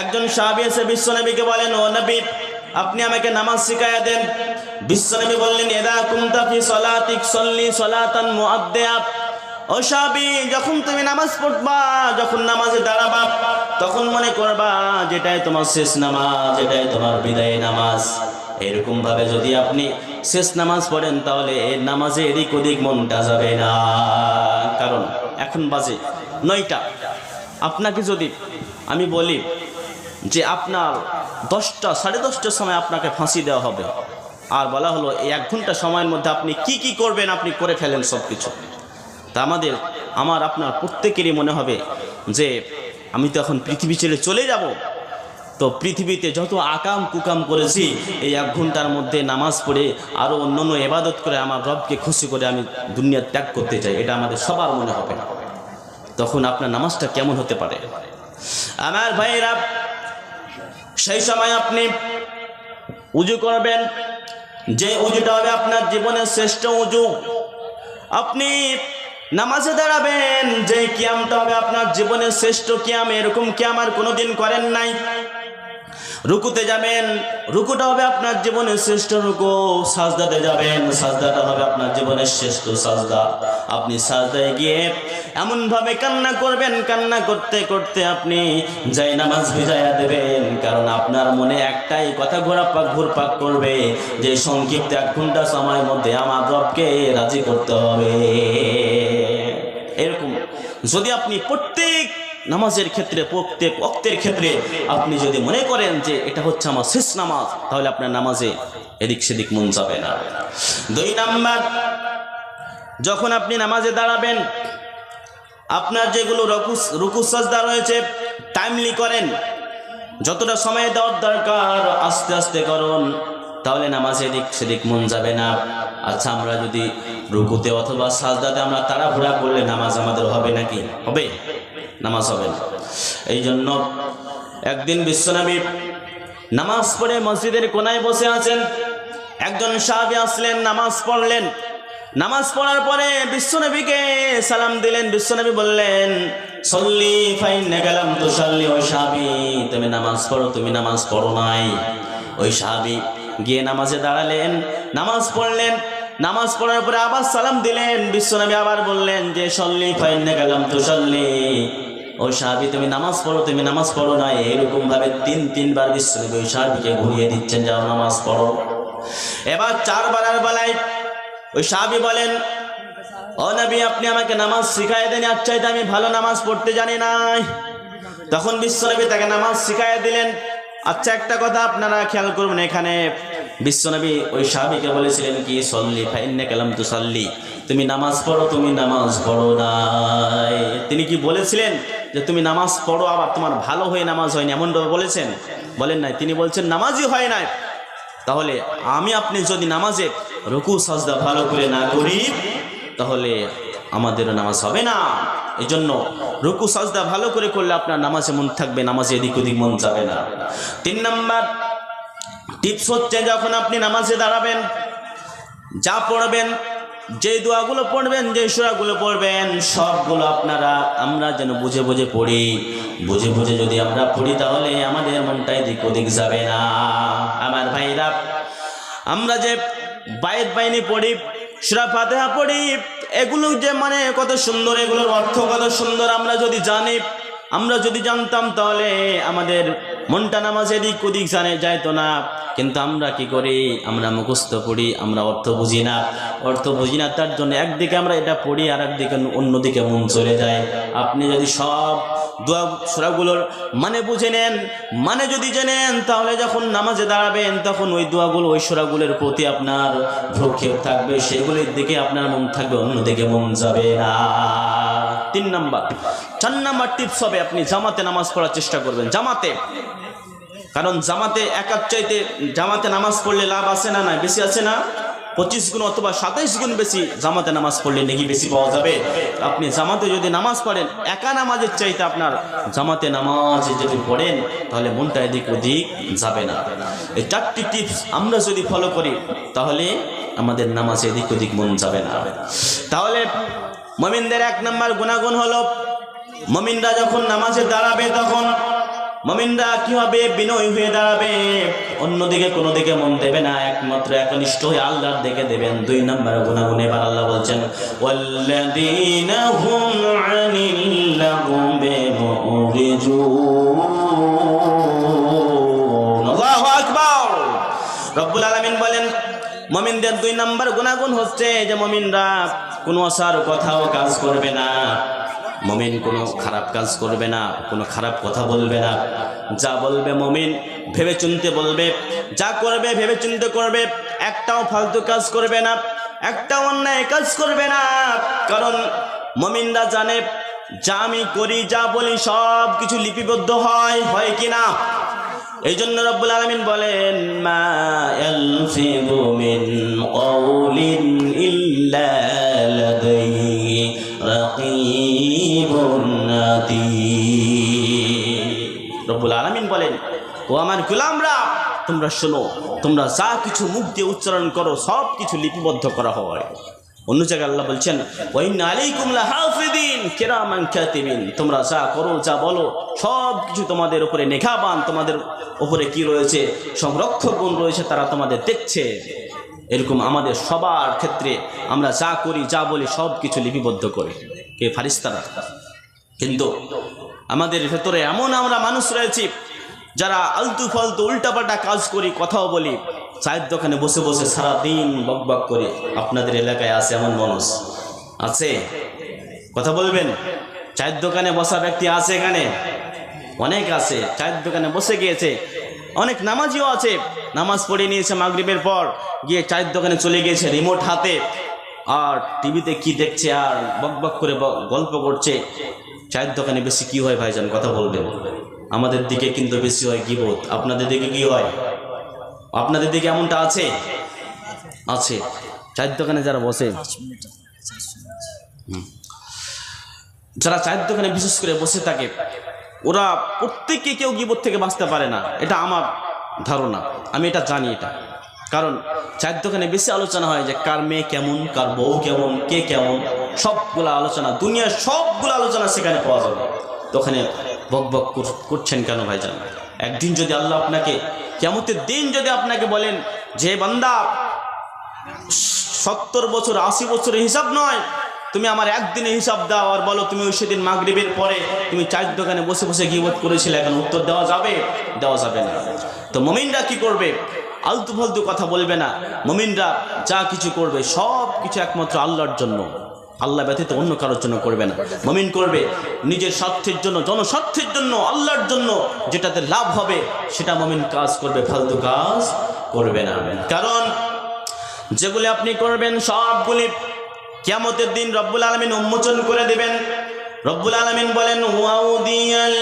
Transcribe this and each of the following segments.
একজন সাহাবী এসে বিশ্বনবীকে বলেন, ও নবী, আপনি আমাকে নামাজ শিখাইয়া দেন। বিশ্বনবী বললেন, এদা কুমতা ফি সলাতিক সল্লি সলাতান মুআদ্দিয়া। ও সাহাবী, যখন তুমি নামাজ পড়বা, যখন নামাজে দাঁড়াবা, তখন মনে করবা, যেটাই তোমার শেষ নামাজ, এটাই তোমার বিদায় নামাজ। এরকম ভাবে যদি আপনি শেষ নামাজ পড়েন, তাহলে এই নামাজে এদিক ওদিক মনটা যাবে না। কারণ এখন বাজে নয়টা। আপনাকে যদি আমি বলি যে আপনার দশটা, সাড়ে দশটার সময় আপনাকে ফাঁসি দেওয়া হবে। আর বলা হলো, এই এক ঘণ্টা সময়ের মধ্যে আপনি কি কি করবেন, আপনি করে ফেলেন সব কিছু তা আমাদের, আমার আপনার প্রত্যেকেরই মনে হবে যে আমি তো এখন পৃথিবী ছেড়ে চলে যাব। তো পৃথিবীতে যত আকাম কুকাম করেছি, এই এক ঘণ্টার মধ্যে নামাজ পড়ে আরও অন্য অন্য এবাদত করে আমার রবকে খুশি করে আমি দুনিয়া ত্যাগ করতে চাই, এটা আমাদের সবার মনে হবে। তখন আপনার নামাজটা কেমন হতে পারে? আমার ভাইরা সেই সময় আপনি উজু করবেন। যে উজুটা হবে আপনার জীবনের শ্রেষ্ঠ উজু। আপনি নামাজে দাঁড়াবেন যে কিয়ামটা হবে আপনার জীবনের শ্রেষ্ঠ কিয়াম। এরকম কিয়াম আর কোনোদিন করেন নাই। রুকুতে যাবেন, রুকুটা হবে আপনার জীবনের শ্রেষ্ঠ রুকু। সাজদাতে যাবেন, সাজদাটা হবে আপনার জীবনের শ্রেষ্ঠ সাজদা। আপনি সাজদায় গিয়ে এমন ভাবে কান্না করবেন, কান্না করতে করতে আপনি যাই নামাজ ভিজাইয়া দেবেন, কারণ আপনার মনে একটাই কথা ঘোরাপাক, ঘুরপাক করবে, যে সংক্ষিপ্ত এক ঘণ্টা সময়ের মধ্যে আমার রবকে রাজি করতে হবে। এরকম যদি আপনি প্রত্যেক নামাজের ক্ষেত্রে, প্রত্যেক অক্তের ক্ষেত্রে আপনি যদি মনে করেন যে এটা হচ্ছে আমার শেষ নামাজ, তাহলে আপনার নামাজে এদিক সেদিক মন যাবে না। দুই নাম্বার, যখন আপনি নামাজে দাঁড়াবেন, আপনার যেগুলো রকু, রুকু সাজদা রয়েছে টাইমলি করেন, যতটা সময় দেওয়ার দরকার, আস্তে আস্তে করুন, তাহলে নামাজে এদিক সেদিক মন যাবে না। আচ্ছা আমরা যদি রুকুতে অথবা সাজদাতে আমরা তাড়াহুড়া করলে নামাজ আমাদের হবে নাকি? হবে। নামাজ হবে। এই জন্য একদিন বিশ্বনবী নামাজ পড়ে মসজিদের কোনায় বসে আছেন। একজন সাহাবী আসলেন, নামাজ পড়লেন। নামাজ পড়ার পরে বিশ্বনবীকে সালাম দিলেন। বিশ্বনবী বললেন, সল্লি ফাইন গেলাম তো সাল্লি ওই সাহাবি, তুমি নামাজ পড়ো, তুমি নামাজ পড়ো নাই। ওই সাহাবি গিয়ে নামাজে দাঁড়ালেন, নামাজ পড়লেন। নামাজ পড়ার পরে আবার সালাম দিলেন। বিশ্বনবী আবার বললেন যে, সল্লি ফাইনে গেলাম তো সাল্লি। ও সাহাবি, তুমি নামাজ পড়ো, তুমি নামাজ পড়ো না। এরকম ভাবে তিন, তিনবার বিশ্বনবী ওই সাহাবিকে ঘুরিয়ে দিচ্ছেন, যাও নামাজ পড়ো। এবার চারবার আর বেলায় ওই সাহাবি বলেন, ও নবী, আপনি আমাকে নামাজ শিখাই দেন আর চাইতে আমি ভালো নামাজ পড়তে জানি নাই। তখন বিশ্বনবী তাকে নামাজ শিখাই দিলেন। আচ্ছা একটা কথা আপনারা খেয়াল করবেন এখানে। বিশ্বনবী ওই সাহাবিকে বলেছিলেন কি, সল্লি ফাইন্নে কালাম তু সাল্লি তুমি নামাজ পড়ো, তুমি নামাজ পড়ো নাই। তিনি কি বলেছিলেন যে, তুমি নামাজ পড়ো, আবার তোমার ভালো হয়ে নামাজ হয়নি? এমনভাবে বলেছেন। বলেন নাই, তিনি বলছেন, নামাজই হয় নাই। তাহলে আমি আপনি যদি নামাজে রুকু, সাজদা ভালো করে না করি, তাহলে আমাদেরও নামাজ হবে না। এই জন্য রুকু, সাজদা ভালো করে করলে আপনার নামাজে মন থাকবে, নামাজে এদিক ওদিক মন যাবে না। তিন নাম্বার টিপস হচ্ছে যখন আপনি নামাজে দাঁড়াবেন, যা পড়বেন যে দোয়াগুলো পড়বেন যে সুরাগুলো পড়বেন, সবগুলো আপনারা, আমরা যেন বুঝে বুঝে পড়ি। বুঝে বুঝে যদি আমরা পড়ি তাহলে আমাদের মনটা এদিক ওদিক যাবে না। আমার ভাইরা, আমরা যে বাইর বাইনি পড়ি, সুরা ফাতেহা পড়ি এগুলো যে মানে কত সুন্দর, এগুলোর অর্থ কত সুন্দর আমরা যদি জানি, আমরা যদি জানতাম তাহলে আমাদের মনটা নামাজ এদিক ওদিক জানে, যাইতো না। কিন্তু আমরা কি করি? আমরা মুখস্থ পড়ি, আমরা অর্থ বুঝি না। অর্থ বুঝি না, তার জন্য একদিকে আমরা এটা পড়ি আর একদিকে অন্যদিকে মন চলে যায়। আপনি যদি সব দোয়া সুরাগুলোর মানে বুঝে নেন মানে যদি জেনেন তাহলে যখন নামাজে দাঁড়াবেন, তখন ওই দোয়াগুলো, ওই সুরাগুলোর প্রতি আপনার ভ্রক্ষেপ থাকবে, সেগুলির দিকে আপনার মন থাকবে, অন্যদিকে মন যাবে না। তিন নাম্বার, চার নাম্বার টিপস হবে আপনি জামাতে নামাজ পড়ার চেষ্টা করবেন, জামাতে। কারণ জামাতে একার চাইতে, জামাতে নামাজ পড়লে লাভ আছে না না বেশি আছে না? পঁচিশ গুণ অথবা সাতাইশ গুণ বেশি জামাতে নামাজ পড়লে নাকি বেশি পাওয়া যাবে? আপনি জামাতে যদি নামাজ পড়েন, একা নামাজের চাইতে আপনার জামাতে নামাজ যদি পড়েন, তাহলে মনটা এদিক ওদিক যাবে না। এই চারটি টিপস আমরা যদি ফলো করি, তাহলে আমাদের নামাজে এদিক ওদিক মন যাবে না। তাহলে মমিনদের এক নম্বর গুণাগুণ হলো, মমিনরা যখন নামাজে দাঁড়াবে তখন মমিনরা কি হবে বিনয় হয়ে দাঁড়াবে? অন্যদিকে কোনো দিকে মন দেবে না, একমাত্র একনিষ্ঠ হয়ে আল্লাহর দিকে দেবেন। দুই নম্বর গুণাগুণ এবার আল্লাহ বলছেন রব্বুল আলামিন বলেন, মমিনদের দুই নম্বর গুণাগুণ হচ্ছে যে, মমিনরা কোনো আসার কথাও কাজ করবে না। মমিন কোনো খারাপ কাজ করবে না, কোনো খারাপ কথা বলবে না। যা বলবে মমিন ভেবে চিনতে বলবে। যা করবে ভেবে চিনতে করবে। একটাও ফালতু কাজ করবে না, একটাও অন্যায় কাজ করবে না। কারণ মমিনরা জানে, যা আমি করি, যা বলি, সব কিছু লিপিবদ্ধ হয় হয় কি না? এই জন্য রব্বুল আলমিন বলেন, মা ইল্লা আতীদ রব্বুল আলমিন বলেন, ও আমার গোলামরা, তোমরা শোনো, তোমরা যা কিছু মুখ দিয়ে উচ্চারণ করো, সব কিছু লিপিবদ্ধ করা হয়। অন্য জায়গায় আল্লাহ বলছেন তোমরা যা করো, যা বলো, সব তোমাদের উপরে নেখাবান তোমাদের উপরে কি রয়েছে? সংরক্ষক গুণ রয়েছে, তারা তোমাদের দেখছে। এরকম আমাদের সবার ক্ষেত্রে আমরা যা করি, যা বলি, সব কিছু লিপিবদ্ধ করি। কে? ফারিস্তারা। কিন্তু আমাদের ভেতরে এমন আমরা মানুষ রয়েছি, যারা আলতু ফালতু উল্টাপাল্টা কাজ করি, কথাও বলি। চায়ের দোকানে বসে বসে সারা দিন বকবক করি। আপনাদের এলাকায় আছে এমন মানুষ? আছে? কথা বলবেন? চায়ের দোকানে বসা ব্যক্তি আছে এখানে? অনেক আছে। চায়ের দোকানে বসে গিয়েছে। অনেক নামাজিও আছে। নামাজ পড়ে নিয়েছে মাগরিবের পর, গিয়ে চায়ের দোকানে চলে গিয়েছে রিমোট হাতে। আর টিভিতে কি দেখছে আর বকবক করে গল্প করছে। চায়ের দোকানে বেশি কি হয় ভাইজান? কথা বলবেন আমাদের দিকে কিন্তু বেশি হয় গিবোধ আপনাদের দিকে কি হয়? আপনাদের দিকে এমনটা আছে? আছে। চায়ের দোকানে যারা বসে। যারা চায়ের দোকানে বিশেষ করে বসে থাকে ওরা প্রত্যেককে কেউ গিবোধ থেকে বাঁচতে পারে না। এটা আমার ধারণা। আমি এটা জানি এটা। কারণ চায়ের দোকানে বেশি আলোচনা হয় যে কার মেয়ে কেমন কার বউ কেমন কে কেমন। সবগুলো আলোচনা, দুনিয়ার সবগুলো আলোচনা সেখানে পাওয়া যাবে। ওখানে বক বক কর- করছেন কেন ভাইজান? একদিন যদি আল্লাহ আপনাকে কেমতের দিন যদি আপনাকে বলেন যে, বান্দা, সত্তর বছর, আশি বছরের হিসাব নয়, তুমি আমার একদিনে হিসাব দাও আর বলো তুমি ওই সেদিন মাগরিবের পরে তুমি চায়ের দোকানে বসে বসে গিবোধ করেছিলে, এখন উত্তর দেওয়া যাবে? দেওয়া যাবে না। তো মমিনরা কি করবে? আলতু ফালতু কথা বলবে না। মমিনরা যা কিছু করবে সব কিছু একমাত্র আল্লাহর জন্য। আল্লাহ ব্যতীত অন্য কারোর জন্য করবে না। মমিন করবে নিজের স্বার্থের জন্য, জনস্বার্থের জন্য, আল্লাহর জন্য যেটাতে লাভ হবে, সেটা মমিন কাজ করবে, ফালতু কাজ করবে না। কারণ যেগুলি আপনি করবেন, সবগুলি কিয়ামতের দিন রব্বুল আলমিন উন্মোচন করে দেবেন। রব্বুল আলমিন বলেন ওয়াউদিয়াল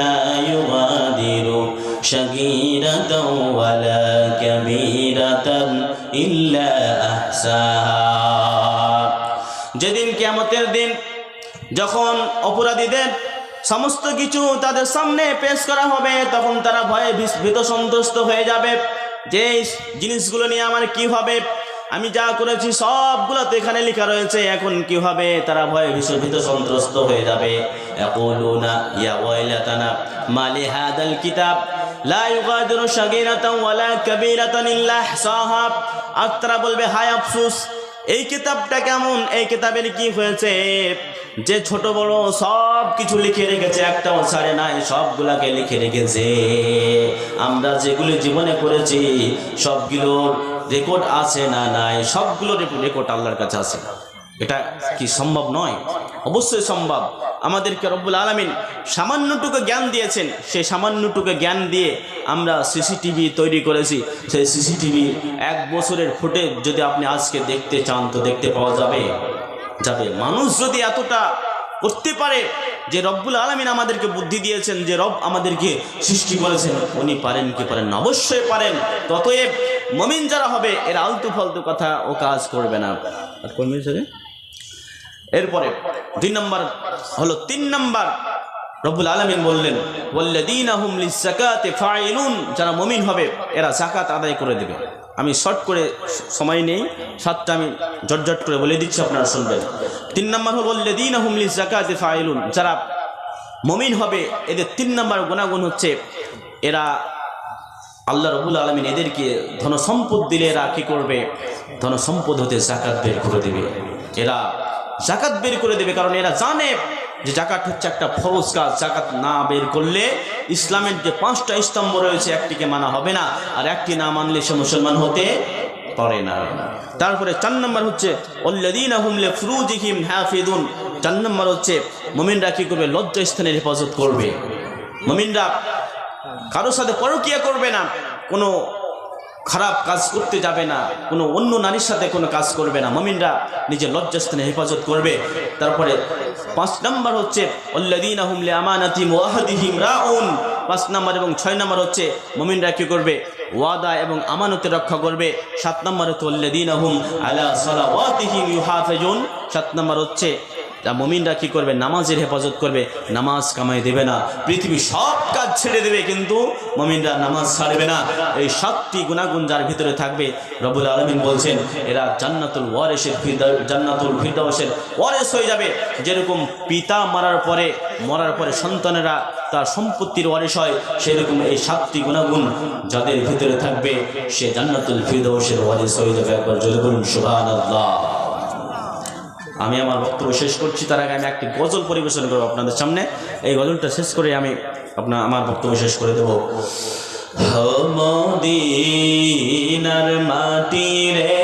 লা ইউগাদিরু শাগীরাতাও ওয়ালা কাবীরাতান ইল্লা আহসাহা যেদিন কিয়ামতের দিন যখন অপরাধীদের সমস্ত কিছু তাদের সামনে পেশ করা হবে, তখন তারা ভয়ে ভীত- সন্ত্রস্ত হয়ে যাবে। যে জিনিসগুলো নিয়ে আমার কি হবে? আমি যা করেছি সবগুলো তো এখানে লেখা রয়েছে, এখন কি হবে তারা ভয়ে ভীষণ সন্ত্রস্ত হয়ে যাবে? কিতাব ওয়ালা বলবে, হায় আফসোস, এই কিতাবটা কেমন? এই হয়েছে? যে ছোট বড় সব কিছু লিখে রেখেছে সবগুলাকে লিখে রেখেছে। আমরা যেগুলো জীবনে করেছি, সবগুলোর রেকর্ড আছে না নাই সবগুলোর রেকর্ড আল্লাহর কাছে আছে। এটা কি সম্ভব নয়? অবশ্যই সম্ভব। আমাদেরকে রব্বুল আলমিন সামান্যটুকু জ্ঞান দিয়েছেন। সেই সামান্যটুকু জ্ঞান দিয়ে আমরা সিসিটিভি তৈরি করেছি। সেই সিসিটিভি এক বছরের ফুটেজ যদি আপনি আজকে দেখতে চান তো দেখতে পাওয়া যাবে। যাবে। মানুষ যদি এতটা করতে পারে যে রব্বুল আলমিন আমাদেরকে বুদ্ধি দিয়েছেন, যে রব আমাদেরকে সৃষ্টি করেছেন, উনি পারেন কি পারেন অবশ্যই পারেন। ততএব মমিন যারা হবে, এর আলতু ফালতু কথা ও কাজ করবে না। আর এরপরে দুই নম্বর হলো, তিন নম্বর রব্বুল আলমিন বললেন ওয়াল্লাযীনাহুম লিয-যাকাতি ফাইলুন যারা মমিন হবে, এরা যাকাত আদায় করে দেবে। আমি শর্ট করে সময় নেই, সাতটা আমি জটজট করে বলে দিচ্ছি, আপনারা শুনবেন। তিন নম্বর হল ওয়াল্লাযীনাহুম লিয-যাকাতি ফাইলুন যারা মমিন হবে, এদের তিন নম্বর গুণাগুণ হচ্ছে, এরা আল্লাহ রবুল আলমিন এদেরকে ধন সম্পদ দিলে এরা কী করবে? ধন সম্পদ হতে জাকাত বের করে দেবে। এরা জাকাত বের করে দেবে, কারণ এরা জানে যে জাকাত হচ্ছে একটা ফরজ কাজ, জাকাত না বের করলে ইসলামের যে পাঁচটা স্তম্ভ রয়েছে, একটিকে মানা হবে না, আর একটি না মানলে সে মুসলমান হতে পারে না। তারপরে চার নম্বর হচ্ছে চার নম্বর হচ্ছে, মমিনরা কি করবে? লজ্জা স্থানের হেফাজত করবে। মমিনরা কারোর সাথে পরকিয়া করবে না, কোনো খারাপ কাজ করতে যাবে না, কোনো অন্য নারীর সাথে কোনো কাজ করবে না। মমিনরা নিজের লজ্জাস্থানে হেফাজত করবে। তারপরে পাঁচ নম্বর হচ্ছে পাঁচ নম্বর এবং ছয় নম্বর হচ্ছে, মমিনরা কি করবে? ওয়াদা এবং আমানতে রক্ষা করবে। সাত নম্বর হচ্ছে সাত নম্বর হচ্ছে যা মমিনরা কি করবে? নামাজের হেফাজত করবে। নামাজ কামাই দেবে না। পৃথিবী সব কাজ ছেড়ে দেবে, কিন্তু মমিনরা নামাজ ছাড়বে না। এই সাতটি গুণাগুণ যার ভিতরে থাকবে রবুল আলমিন বলছেন, এরা জান্নাতুল ওয়ারেসের জান্নাতুল ফিরদাউসের ওয়ারেস হয়ে যাবে। যেরকম পিতা মারার পরে, মরার পরে সন্তানেরা তার সম্পত্তির ওয়ারিস হয়, সেরকম এই সাতটি গুণাগুণ যাদের ভিতরে থাকবে, সে জান্নাতুল ফিরদাউসের ওয়ারিস হয়ে যাবে। একবার যদি বলুন, সুবহানাল্লাহ। আমি আমার বক্তব্য শেষ করছি। তার আগে আমি একটি গজল পরিবেশন করব আপনাদের সামনে। এই গজলটা শেষ করে আমি আপনার আমার বক্তব্য শেষ করে দেবো। মদিনার মাটি রে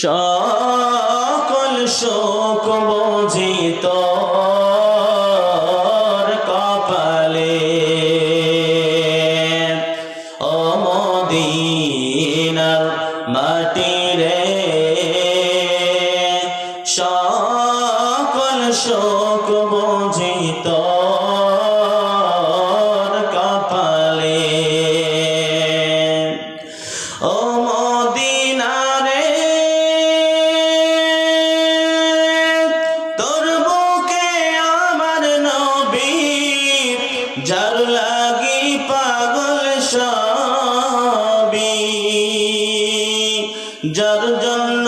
সকল যার জন্য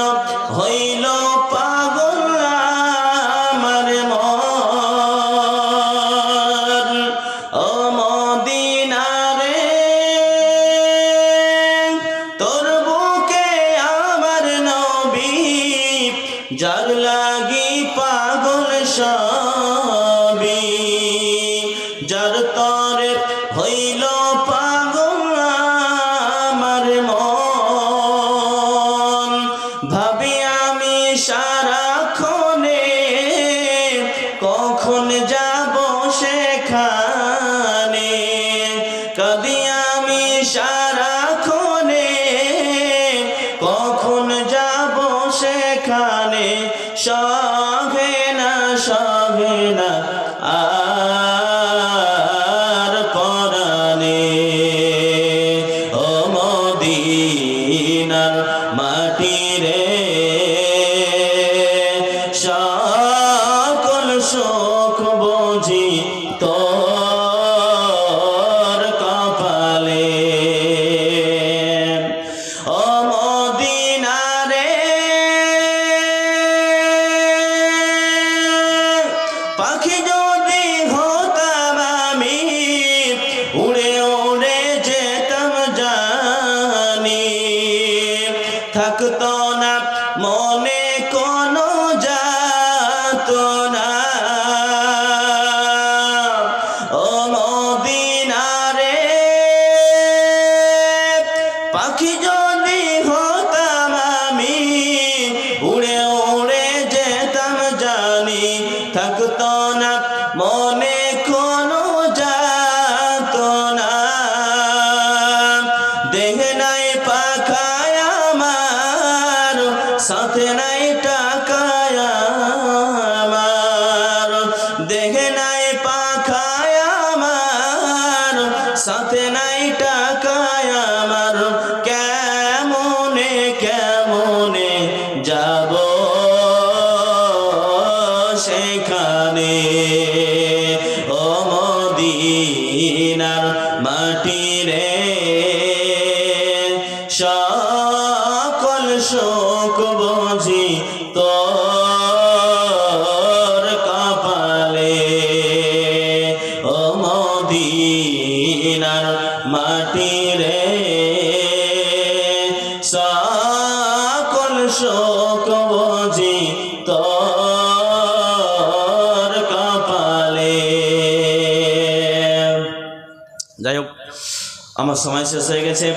আমার সময় শেষ হয়ে গেছে।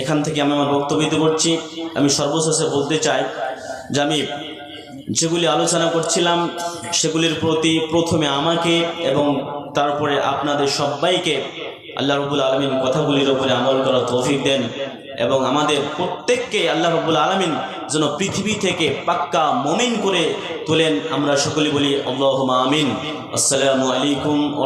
এখান থেকে আমি আমার বক্তব্য করছি আমি সর্বশেষে বলতে চাই যে আমি যেগুলি আলোচনা করছিলাম, সেগুলির প্রতি প্রথমে আমাকে এবং তারপরে আপনাদের সবাইকে আল্লাহ রবুল আলমিন কথাগুলির ওপরে আমল করার তৌফিক দেন এবং আমাদের প্রত্যেককে আল্লাহ রবুল আলমিন যেন পৃথিবী থেকে পাক্কা মমিন করে তোলেন। আমরা সকলে বলি আল্লাহ আমিন। আসসালামু আলাইকুম ও